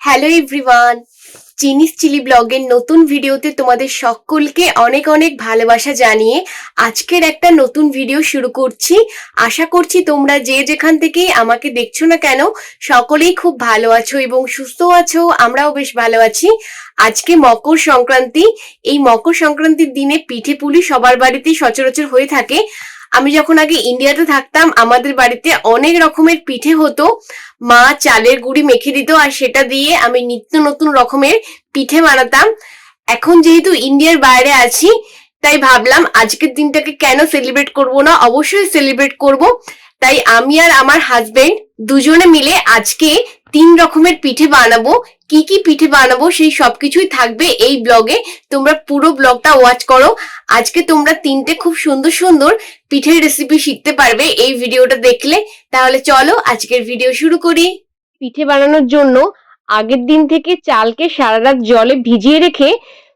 Hello everyone চিনিস chilli ব্লগের নতুন ভিডিওতে তোমাদের সকলকে অনেক অনেক ভালোবাসা জানিয়ে আজকের একটা নতুন ভিডিও শুরু করছি। আশা করছি তোমরা যে যেখান থেকেই আমাকে দেখছ না কেন, সকলেই খুব ভালো আছো এবং সুস্থ আছো, আমরাও বেশ ভালো আছি। আজকে মকর সংক্রান্তি, এই মকর সংক্রান্তির দিনে পিঠে পুলি সবার বাড়িতেই সচরাচর হয়ে থাকে। আমি যখন আগে ইন্ডিয়াতে থাকতাম, আমাদের বাড়িতে অনেক রকমের পিঠে হতো। মা চালের গুড়ি মেখে দিত আর সেটা দিয়ে আমি নিত্য নতুন রকমের পিঠে বানাতাম। এখন যেহেতু ইন্ডিয়ার বাইরে আছি, তাই ভাবলাম আজকের দিনটাকে কেন সেলিব্রেট করব না? অবশ্যই সেলিব্রেট করব। তাই আমি আর আমার হাজবেন্ড দুজনে মিলে আজকে তিন রকমের পিঠে বানাবো। কি কি পিঠে বানাবো সেই সবকিছুই থাকবে এই ব্লগে। তোমরা পুরো ব্লগটা ওয়াচ করো। আজকে তোমরা তিনটে খুব সুন্দর সুন্দর পিঠের রেসিপি শিখতে পারবে এই ভিডিওটা দেখলে। তাহলে চলো আজকের ভিডিও শুরু করি। পিঠে বানানোর জন্য আগের দিন থেকে চালকে সারা রাত জলে ভিজিয়ে রেখে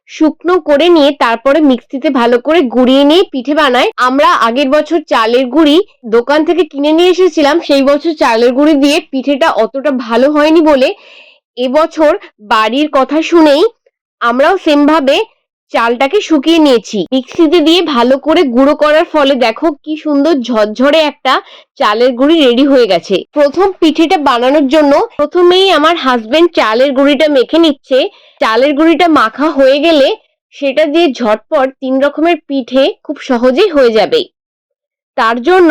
শুকনো করে নিয়ে তারপরে মিক্সিতে ভালো করে গুঁড়িয়ে নিয়ে পিঠে বানায়। আমরা আগের বছর চালের গুঁড়ি দোকান থেকে কিনে নিয়ে এসেছিলাম। সেই বছর চালের গুঁড়ি দিয়ে পিঠেটা অতটা ভালো হয়নি বলে এবছর বাড়ির কথা শুনেই আমরাও সেম ভাবে চালটাকে শুকিয়ে নিয়েছি। মিক্সিতে দিয়ে ভালো করে গুঁড়ো করার ফলে দেখো কি সুন্দর ঝরঝরে একটা চালের গুঁড়ি রেডি হয়ে গেছে। প্রথম পিঠেটা বানানোর জন্য প্রথমেই আমার হাজবেন্ড চালের গুঁড়িটা মেখে নিচ্ছে। চালের গুঁড়িটা মাখা হয়ে গেলে সেটা দিয়ে ঝটপট তিন রকমের পিঠে খুব সহজেই হয়ে যাবে। তার জন্য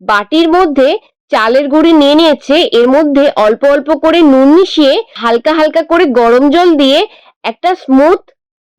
বাটির মধ্যে চালের গুঁড়ি নিয়ে নিয়েছে। এর মধ্যে অল্প অল্প করে নুন মিশিয়ে হালকা হালকা করে গরম জল দিয়ে একটা স্মুথ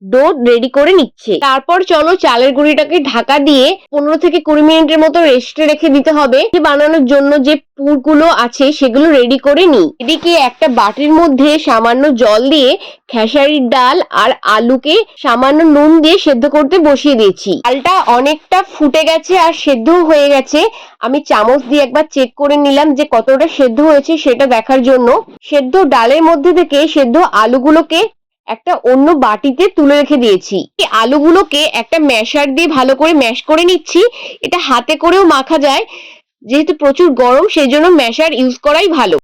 ডো রেডি করে নিচ্ছে। তারপর চলো চালের গুঁড়িটাকে ঢাকা দিয়ে পনেরো থেকে কুড়ি মিনিটের মতো রেস্টে রেখে দিতে হবে। বানানোর জন্য যে পুরগুলো আছে সেগুলো রেডি করে নিই। এদিকে একটা বাটির মধ্যে সামান্য জল দিয়ে খেসারির ডাল আর আলুকে সামান্য নুন দিয়ে সেদ্ধ করতে বসিয়ে দিয়েছি। ডালটা অনেকটা ফুটে গেছে আর সেদ্ধও হয়ে গেছে। আমি চামচ দিয়ে একবার চেক করে নিলাম যে কতটা সেদ্ধ হয়েছে সেটা দেখার জন্য। সেদ্ধ ডালের মধ্যে থেকে সেদ্ধ আলুগুলোকে একটা অন্য বাটিতে তুলে রেখে দিয়েছি। এই আলুগুলোকে একটা ম্যাশার দিয়ে ভালো করে ম্যাশ করে নিচ্ছি। এটা হাতে করেও মাখা যায়। যেহেতু প্রচুর গরম সেই জন্য ম্যাশার ইউজ করাই ভালো।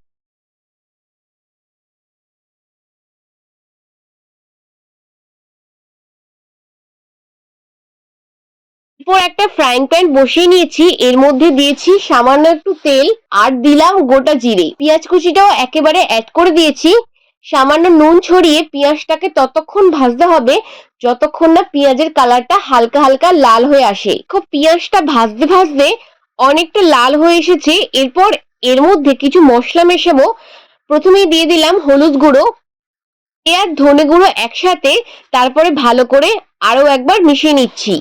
এরপর একটা ফ্রাইং প্যান বসিয়ে নিয়েছি। এর মধ্যে দিয়েছি সামান্য একটু তেল আর দিলাম গোটা জিরে। পেঁয়াজ কুচিটাও একেবারে অ্যাড করে দিয়েছি। সামান্য নুন ছড়িয়ে পেঁয়াজটাকে ততক্ষণ ভাজতে হবে, যতক্ষণ না পেঁয়াজের কালারটা হালকা হালকা লাল হয়ে আসে। খুব পেঁয়াজটা ভাজতে ভাজতে অনেকটা লাল হয়ে এসেছে, এরপর এর মধ্যে কিছু মশলা মেশাবো। প্রথমেই দিয়ে দিলাম হলুদ গুঁড়ো আর ধনে গুঁড়ো একসাথে, তারপরে ভালো করে আরও একবার মিশিয়ে নিচ্ছি।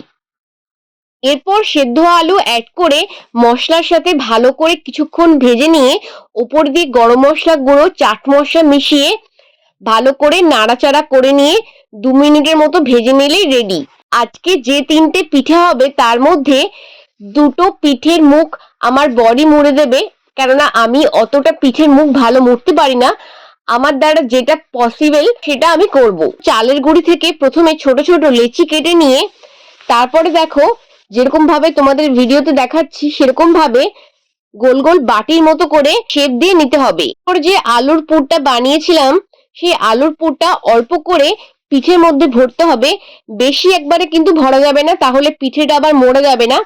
এরপর সেদ্ধ আলু অ্যাড করে মশলার সাথে ভালো করে কিছুক্ষণ ভেজে নিয়ে, ওপর দিয়ে গরম মশলা গুঁড়ো, চাট মশলা মিশিয়ে ভালো করে নাড়াচাড়া করে নিয়ে দু মিনিটের মতো ভেজে নিলেই রেডি আজকে যে তিনটে পিঠে হবে তার মধ্যে দুটো পিঠের মুখ আমার বডি মুড়ে দেবে, কেননা আমি অতটা পিঠের মুখ ভালো মুড়তে পারি না। আমার দ্বারা যেটা পসিবল সেটা আমি করব। চালের গুঁড়ি থেকে প্রথমে ছোট ছোট লেচি কেটে নিয়ে, তারপরে দেখো যেরকম ভাবে তোমাদের ভিডিওতে দেখাচ্ছি, সেরকম ভাবে গোল গোল বাটির মতো করে শেপ দিয়ে নিতে হবে। যে আলুর পুরটা বানিয়েছিলাম সেই আলুর পুরটা অল্প করে পিঠের মধ্যে ভরতে হবে। বেশি একবারে কিন্তু ভরা যাবে না, তাহলে পিঠেটা আবার মরে যাবে না।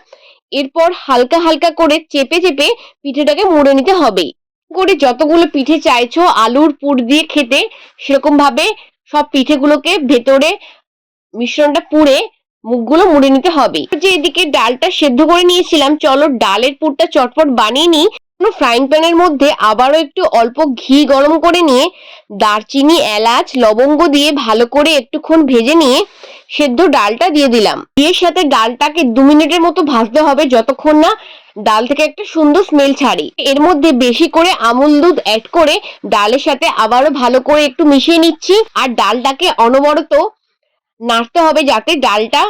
এরপর হালকা হালকা করে চেপে চেপে পিঠেটাকে মুড়ে নিতে হবে। করে যতগুলো পিঠে চাইছো, আলুর পুর দিয়ে খেতে সেরকম ভাবে সব পিঠেগুলোকে ভেতরে মিশ্রণটা পুড়ে মুখগুলো মুড়ে নিতে হবে। যে এদিকে ডালটা সেদ্ধ করে নিয়েছিলাম, চলো ডালের পুরটা চটপট বানিয়ে নিই। ফ্রাইং প্যানের মধ্যে আবারও একটু অল্প ঘি গরম করে নিয়ে দারচিনি, এলাচ, লবঙ্গ দিয়ে ভালো করে একটুক্ষণ ভেজে নিয়ে সেদ্ধ ডালটা দিয়ে দিলাম। দিয়ে সাথে ডালটাকে দু মিনিটের মতো ভাজতে হবে যতক্ষণ না ডাল থেকে একটা সুন্দর স্মেল ছাড়ি। এর মধ্যে বেশি করে আমুল দুধ অ্যাড করে ডালের সাথে আবারও ভালো করে একটু মিশিয়ে নিচ্ছি। আর ডালটাকে অনবরত নাড়তে হবে যাতে ডালটা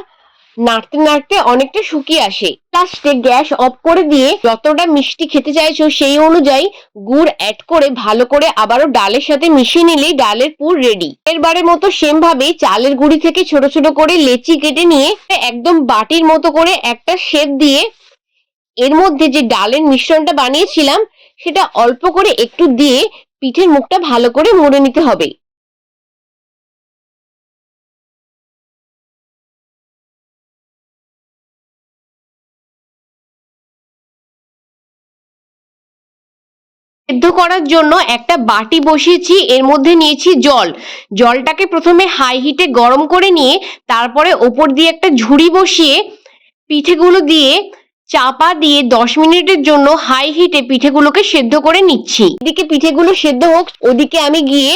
নাড়তে নাড়তে অনেকটা শুকিয়ে আসে। লাস্টে গ্যাস অফ করে দিয়ে যতটা মিষ্টি খেতে চাইছো সেই অনুযায়ী গুড় অ্যাড করে ভালো করে আবারও ডালের সাথে মিশিয়ে নিলেই ডালের পুর রেডি এরবারের মতো সেম ভাবে চালের গুঁড়ি থেকে ছোট ছোট করে লেচি কেটে নিয়ে একদম বাটির মতো করে একটা শেপ দিয়ে এর মধ্যে যে ডালের মিশ্রণটা বানিয়েছিলাম, সেটা অল্প করে একটু দিয়ে পিঠের মুখটা ভালো করে মুড়ে নিতে হবে। সেদ্ধ করার জন্য একটা বাটি বসিয়েছি, এর মধ্যে নিয়েছি জল। জলটাকে প্রথমে হাই হিটে গরম করে নিয়ে, তারপরে ওপর দিয়ে একটা ঝুড়ি বসিয়ে, পিঠেগুলো দিয়ে চাপা দিয়ে দশ মিনিটের জন্য হাই হিটে পিঠেগুলোকে সেদ্ধ করে নিচ্ছি। এদিকে পিঠেগুলো সেদ্ধ হোক, ওদিকে আমি গিয়ে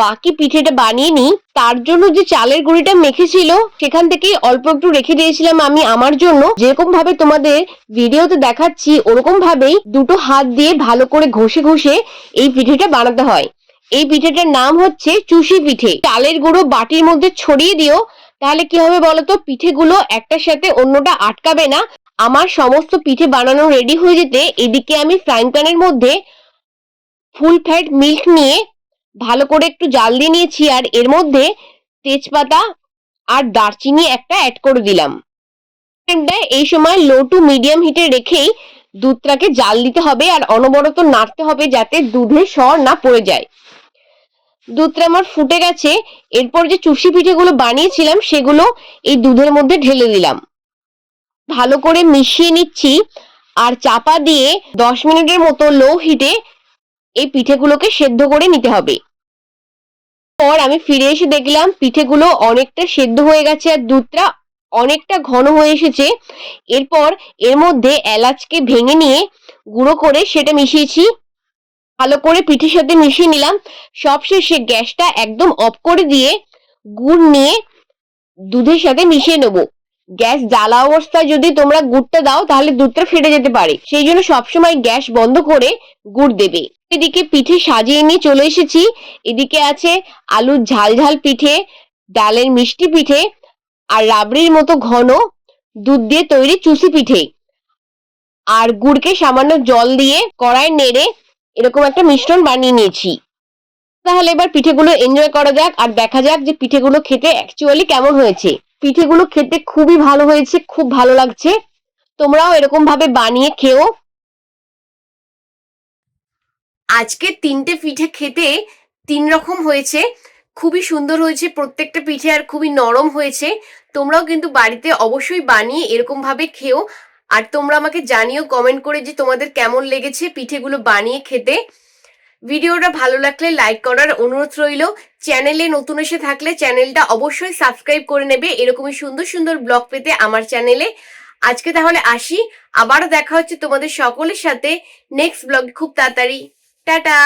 বাকি পিঠেটা বানিয়ে নিই। তার জন্য যে চালের গুঁড়িটা মেখেছিল, সেখান থেকে অল্প একটু রেখে দিয়েছিলাম আমি আমার জন্য। যেরকম ভাবে তোমাদের ভিডিওতে দেখাচ্ছি ওরকম ভাবেই দুটো হাত দিয়ে ভালো করে ঘষে ঘষে এই পিঠেটা বানাতে হয়। এই পিঠেটার নাম হচ্ছে চুষি পিঠে। চালের গুঁড়ো বাটির মধ্যে ছড়িয়ে দিও, তাহলে কি হবে বলতো? পিঠেগুলো একটার সাথে অন্যটা আটকাবে না। আমার সমস্ত পিঠে বানানো রেডি হয়ে যেতে এদিকে আমি ফ্রাইং প্যানের মধ্যে ফুল ফ্যাট মিল্ক নিয়ে ভালো করে একটু জাল দিয়ে নিয়েছি আর এর মধ্যে তেজপাতা আর দারচিনি একটা অ্যাড করে দিলাম। এই সময় লো টু মিডিয়াম হিটে রেখেই দুধটাকে জাল দিতে হবে আর অনবরত নাড়তে হবে যাতে দুধের স্বর না পড়ে যায়। দুধটা আমার ফুটে গেছে, এরপর যে চুষি পিঠেগুলো বানিয়েছিলাম সেগুলো এই দুধের মধ্যে ঢেলে দিলাম। ভালো করে মিশিয়ে নিচ্ছি আর চাপা দিয়ে দশ মিনিটের মতো লো হিটে এই পিঠেগুলোকে সেদ্ধ করে নিতে হবে। পর আমি ফিরে এসে দেখলাম পিঠেগুলো অনেকটা সেদ্ধ হয়ে গেছে আর দুধটা অনেকটা ঘন হয়ে এসেছে। এরপর এর মধ্যে এলাচকে ভেঙে নিয়ে গুঁড়ো করে সেটা মিশিয়েছি। ভালো করে পিঠের সাথে মিশিয়ে নিলাম। সবশেষে গ্যাসটা একদম অফ করে দিয়ে গুড় নিয়ে দুধের সাথে মিশিয়ে নেব। গ্যাস জ্বালা অবস্থায় যদি তোমরা গুড়টা দাও, তাহলে দুধটা ফেটে যেতে পারে। সেই জন্য সবসময় গ্যাস বন্ধ করে গুড় দেবে। এদিকে পিঠে সাজিয়ে নিয়ে চলে এসেছি। এদিকে আছে আলুর ঝাল ঝাল পিঠে, ডালের মিষ্টি পিঠে আর রাবড়ির মতো ঘন দুধ দিয়ে তৈরি চুষি পিঠে। আর গুড়কে সামান্য জল দিয়ে কড়াই নেড়ে এরকম একটা মিশ্রণ বানিয়ে নিয়েছি। তাহলে এবার পিঠেগুলো এনজয় করা যাক আর দেখা যাক যে পিঠেগুলো খেতে অ্যাকচুয়ালি কেমন হয়েছে। পিঠেগুলো খেতে খুবই ভালো হয়েছে, খুব ভালো লাগছে। তোমরাও এরকম ভাবে বানিয়ে খেও। আজকে তিনটে পিঠে খেতে তিন রকম হয়েছে। খুবই সুন্দর হয়েছে প্রত্যেকটা পিঠে আর খুবই নরম হয়েছে। তোমরাও কিন্তু বাড়িতে অবশ্যই বানিয়ে এরকম ভাবে খেও। আর তোমরা আমাকে জানিও কমেন্ট করে যে তোমাদের কেমন লেগেছে পিঠেগুলো বানিয়ে খেতে। ভিডিওটা ভালো লাগলে লাইক করার অনুরোধ রইল। চ্যানেলে নতুন এসে থাকলে চ্যানেলটা অবশ্যই সাবস্ক্রাইব করে নেবে। এরকমই সুন্দর সুন্দর ব্লগ পেতে আমার চ্যানেলে। আজকে তাহলে আসি। আবারও দেখা হচ্ছে তোমাদের সকলের সাথে। নেক্সট ব্লগ খুব তাড়াতাড়ি। টাটা!